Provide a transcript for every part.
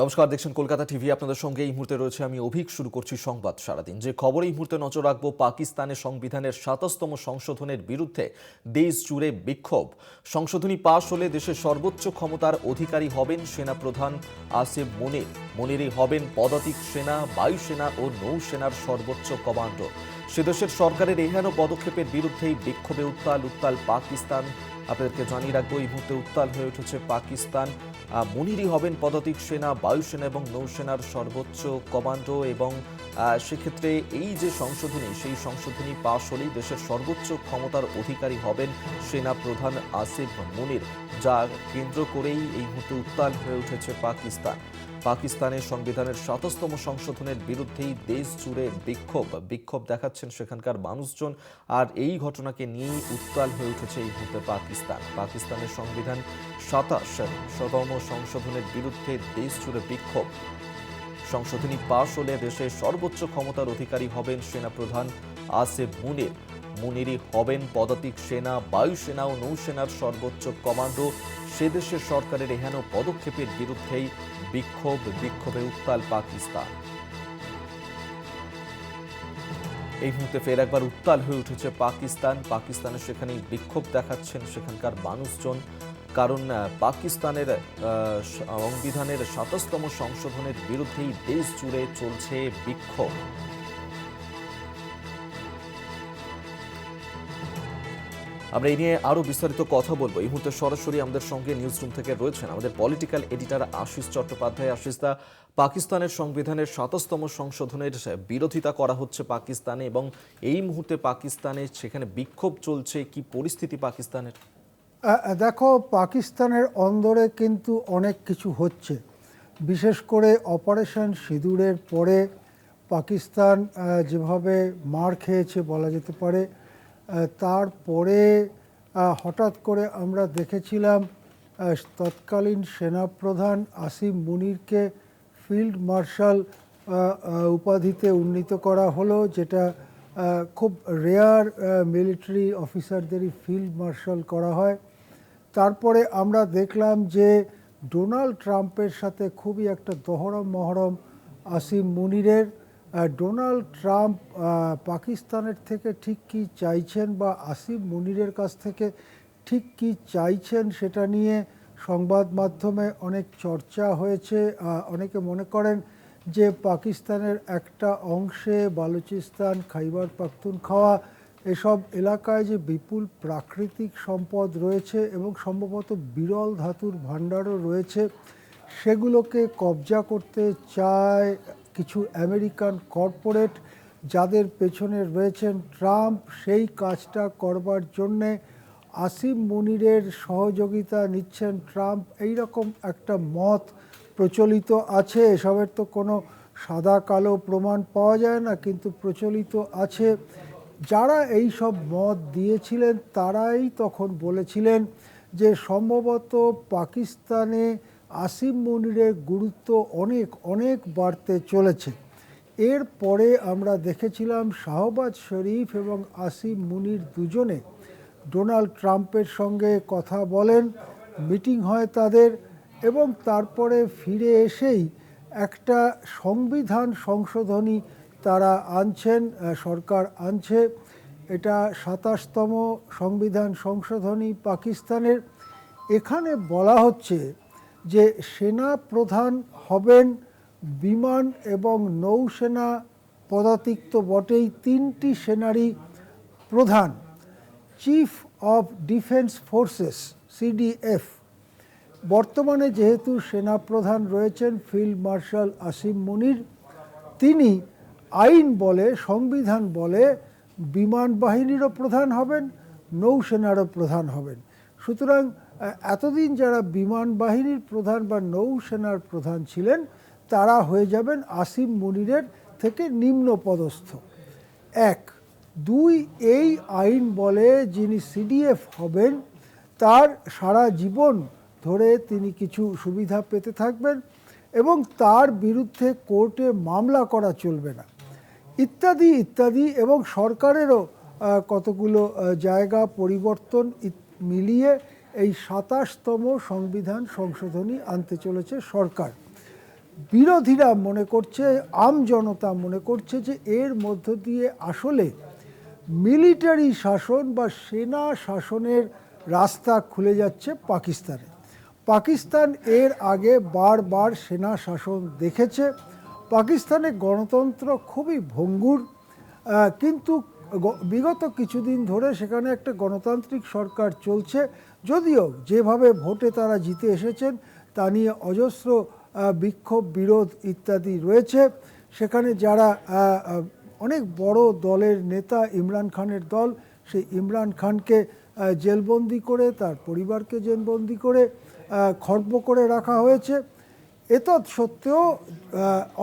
নমস্কার, দেখছেন কলকাতা টিভি। আপনাদের সঙ্গে এই মুহূর্তে রয়েছে আমি অভিক। শুরু করছি সংবাদ সারাদিন। যে খবর এই মুহূর্তে নজর রাখব, পাকিস্তানের সংবিধানের সাতাশতম সংশোধনের বিরুদ্ধে। দেশ জুড়ে বিক্ষোভ। সংশোধনী পাশ হলে দেশের সর্বোচ্চ ক্ষমতার অধিকারী হবেন সেনাপ্রধান আসিফ মনির। মনিরই হবেন পদাতিক সেনা বায়ুসেনা ও নৌসেনার সর্বোচ্চ কমান্ডো। সে দেশের সরকারের এহেন পদক্ষেপের বিরুদ্ধেই বিক্ষোভে উত্তাল উত্তাল পাকিস্তান আপনাদেরকে জানিয়ে রাখব, এই মুহূর্তে উত্তাল হয়ে উঠেছে পাকিস্তান। মনিরই হবেন পদাতিক সেনা, বায়ুসেনা এবং নৌসেনার সর্বোচ্চ কমান্ডো এবং সেক্ষেত্রে এই যে সংশোধনী, সেই সংশোধনী পাশ হলেই দেশের সর্বোচ্চ ক্ষমতার অধিকারী হবেন সেনা প্রধান আসিফ মনির, যা কেন্দ্র করেই এই মুহূর্তে উত্তাল হয়ে উঠেছে পাকিস্তান। পাকিস্তানের সংবিধানের সাতাশতম সংশোধনের বিরুদ্ধেই দেশ জুড়ে বিক্ষোভ। বিক্ষোভ দেখাচ্ছেন সেখানকার মানুষজন, আর এই ঘটনাকে নিয়েই উত্তাল হয়ে উঠেছে এই মুহূর্তে পাকিস্তান। পাকিস্তানের সংবিধান সাতাশ শতম সংশোধনের বিরুদ্ধে দেশ জুড়ে বিক্ষোভ। সংশোধনী পাশ হলে দেশের সর্বোচ্চ ক্ষমতার অধিকারী হবেন সেনাপ্রধান আসিফ মুনির। মুনিরই হবেন পদাতিক সেনা বায়ুসেনা ও নৌসেনার সর্বোচ্চ কমান্ডো। সে দেশের সরকারের এহেন পদক্ষেপের বিরুদ্ধেই বিক্ষোভ, বিক্ষোভে উত্তাল পাকিস্তান। এই মুহূর্তে ফের একবার উত্তাল হয়ে উঠেছে পাকিস্তান। পাকিস্তানে সেখানে বিক্ষোভ দেখাচ্ছেন সেখানকার মানুষজন। কারণ পাকিস্তানের সংবিধানের সাতাশতম সংশোধনের বিরুদ্ধেই দেশ জুড়ে চলছে বিক্ষোভ। আমরা এই নিয়ে আরও বিস্তারিত কথা বলব। এই মুহূর্তে সরাসরি আমাদের সঙ্গে নিউজ রুম থেকে রয়েছেন আমাদের পলিটিক্যাল এডিটার আশিস চট্টোপাধ্যায়। আশিস দা, পাকিস্তানের সংবিধানের সাতাশতম সংশোধনের বিরোধিতা করা হচ্ছে পাকিস্তানে এবং এই মুহূর্তে পাকিস্তানে সেখানে বিক্ষোভ চলছে। কি পরিস্থিতি পাকিস্তানের? দেখো, পাকিস্তানের অন্দরে কিন্তু অনেক কিছু হচ্ছে। বিশেষ করে অপারেশন সিঁদুরের পরে পাকিস্তান যেভাবে মার খেয়েছে বলা যেতে পারে তারপরে হঠাৎ করে আমরা দেখেছিলাম তৎকালীন সেনাপ্রধান আসিম মুনিরকে ফিল্ড মার্শাল উপাধিতে উন্নীত করা হলো, যেটা খুব রেয়ার মিলিটারি অফিসারদেরই ফিল্ড মার্শাল করা হয়। তারপরে আমরা দেখলাম যে ডোনাল্ড ট্রাম্পের সাথে খুবই একটা দহরম মহরম আসিম মুনিরের ডোনাল্ড ট্রাম্প পাকিস্তানের থেকে ঠিক কী চাইছেন বা আসিফ মুনিরের কাছ থেকে ঠিক কী চাইছেন সেটা নিয়ে সংবাদ মাধ্যমে অনেক চর্চা হয়েছে। অনেকে মনে করেন যে পাকিস্তানের একটা অংশে বালুচিস্তান, খাইবার পাখতুনখাওয়া এসব এলাকায় যে বিপুল প্রাকৃতিক সম্পদ রয়েছে এবং সম্ভবত বিরল ধাতুর ভাণ্ডারও রয়েছে, সেগুলোকে কবজা করতে চায় কিছু আমেরিকান কর্পোরেট যাদের পেছনে রয়েছেন ট্রাম্প, সেই কাজটা করবার জন্যে আসিম মুনিরের সহযোগিতা নিচ্ছেন ট্রাম্প। এই রকম একটা মত প্রচলিত আছে। এসবের তো কোনো সাদা কালো প্রমাণ পাওয়া যায় না, কিন্তু প্রচলিত আছে। যারা এই সব মত দিয়েছিলেন, তারাই তখন বলেছিলেন যে সম্ভবত পাকিস্তানে আসিম মুনিরের গুরুত্ব অনেক অনেক বাড়তে চলেছে। এরপরে আমরা দেখেছিলাম শাহবাজ শরীফ এবং আসিম মুনির দুজনে ডোনাল্ড ট্রাম্পের সঙ্গে কথা বলেন, মিটিং হয় তাদের এবং তারপরে ফিরে এসেই একটা সংবিধান সংশোধনী তারা আনছেন সরকার আনছে। এটা সাতাশতম সংবিধান সংশোধনী পাকিস্তানের। এখানে বলা হচ্ছে যে সেনা প্রধান হবেন বিমান এবং নৌসেনা পদাতিক তো বটেই তিনটি সেনারই প্রধান chief of defence forces CDF বর্তমানে যেহেতু সেনাপ্রধান রয়েছেন ফিল্ড মার্শাল আসিম মুনির, তিনি আইন বলে, সংবিধান বলে বিমান বাহিনীরও প্রধান হবেন, নৌসেনারও প্রধান হবেন। সুতরাং এতদিন যারা বিমান বাহিনীর প্রধান বা নৌসেনার প্রধান ছিলেন, তারা হয়ে যাবেন আসিম মুনিরের থেকে নিম্ন পদস্থ। এক, দুই, এই আইন বলে যিনি সিডিএফ হবেন, তার সারা জীবন ধরে তিনি কিছু সুবিধা পেতে থাকবেন এবং তার বিরুদ্ধে কোর্টে মামলা করা চলবে না। ইত্যাদি ইত্যাদি এবং সরকারেরও কতগুলো জায়গা পরিবর্তন মিলিয়ে এই সাতাশতম সংবিধান সংশোধনী আনতে চলেছে সরকার। বিরোধীরা মনে করছে, আম জনতা মনে করছে যে এর মধ্য দিয়ে আসলে মিলিটারি শাসন বা সেনা শাসনের রাস্তা খুলে যাচ্ছে পাকিস্তানে। পাকিস্তান এর আগে বারবার সেনা শাসন দেখেছে। পাকিস্তানে গণতন্ত্র খুবই ভঙ্গুর কিন্তু বিগত কিছুদিন ধরে সেখানে একটা গণতান্ত্রিক সরকার চলছে। যদিও যেভাবে ভোটে তারা জিতে এসেছেন, তা নিয়ে অজস্র বিক্ষোভ, বিরোধ ইত্যাদি রয়েছে। সেখানে যারা অনেক বড় দলের নেতা ইমরান খানের দল, সেই ইমরান খানকে জেলবন্দি করে, তার পরিবারকে জেলবন্দি করে খর্ব করে রাখা হয়েছে। এতৎ সত্ত্বেও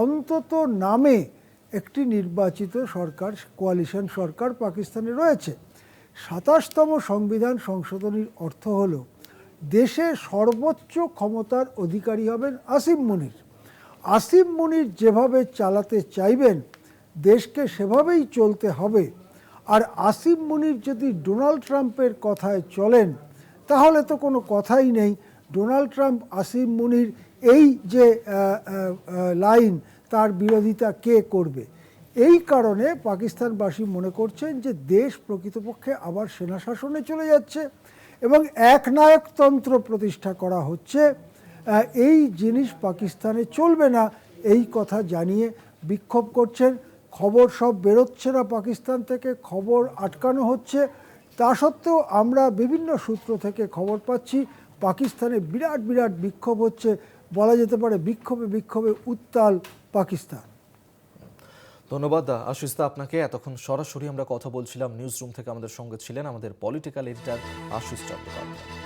অন্তত নামে একটি নির্বাচিত সরকার, কোয়ালিশন সরকার পাকিস্তানে রয়েছে। সাতাশতম সংবিধান সংশোধনীর অর্থ হল, দেশে সর্বোচ্চ ক্ষমতার অধিকারী হবেন আসিম মুনির। আসিম মুনির যেভাবে চালাতে চাইবেন, দেশকে সেভাবেই চলতে হবে। আর আসিম মুনির যদি ডোনাল্ড ট্রাম্পের কথায় চলেন, তাহলে তো কোনো কথাই নেই। ডোনাল্ড ট্রাম্প, আসিম মুনির, এই যে লাইন তার বিরোধিতা কে করবে? এই কারণে পাকিস্তানবাসী মনে করছেন যে দেশ প্রকৃতপক্ষে আবার সেনা শাসনে চলে যাচ্ছে এবং একনায়কতন্ত্র প্রতিষ্ঠা করা হচ্ছে। এই জিনিস পাকিস্তানে চলবে না, এই কথা জানিয়ে বিক্ষোভ করছেন। খবর সব বেরোচ্ছে না পাকিস্তান থেকে, খবর আটকানো হচ্ছে। তা সত্ত্বেও আমরা বিভিন্ন সূত্র থেকে খবর পাচ্ছি, পাকিস্তানে বিরাট বিরাট বিক্ষোভ হচ্ছে। বলা যেতে পারে বিক্ষোভে বিক্ষোভে উত্তাল পাকিস্তান। ধন্যবাদ আশিস্তা আপনাকে। এতক্ষণ সরাসরি আমরা কথা বলছিলাম নিউজ রুম থেকে আমাদের সঙ্গে ছিলেন আমাদের পলিটিক্যাল এডিটার আশিস চট্টোপাধ্যায়।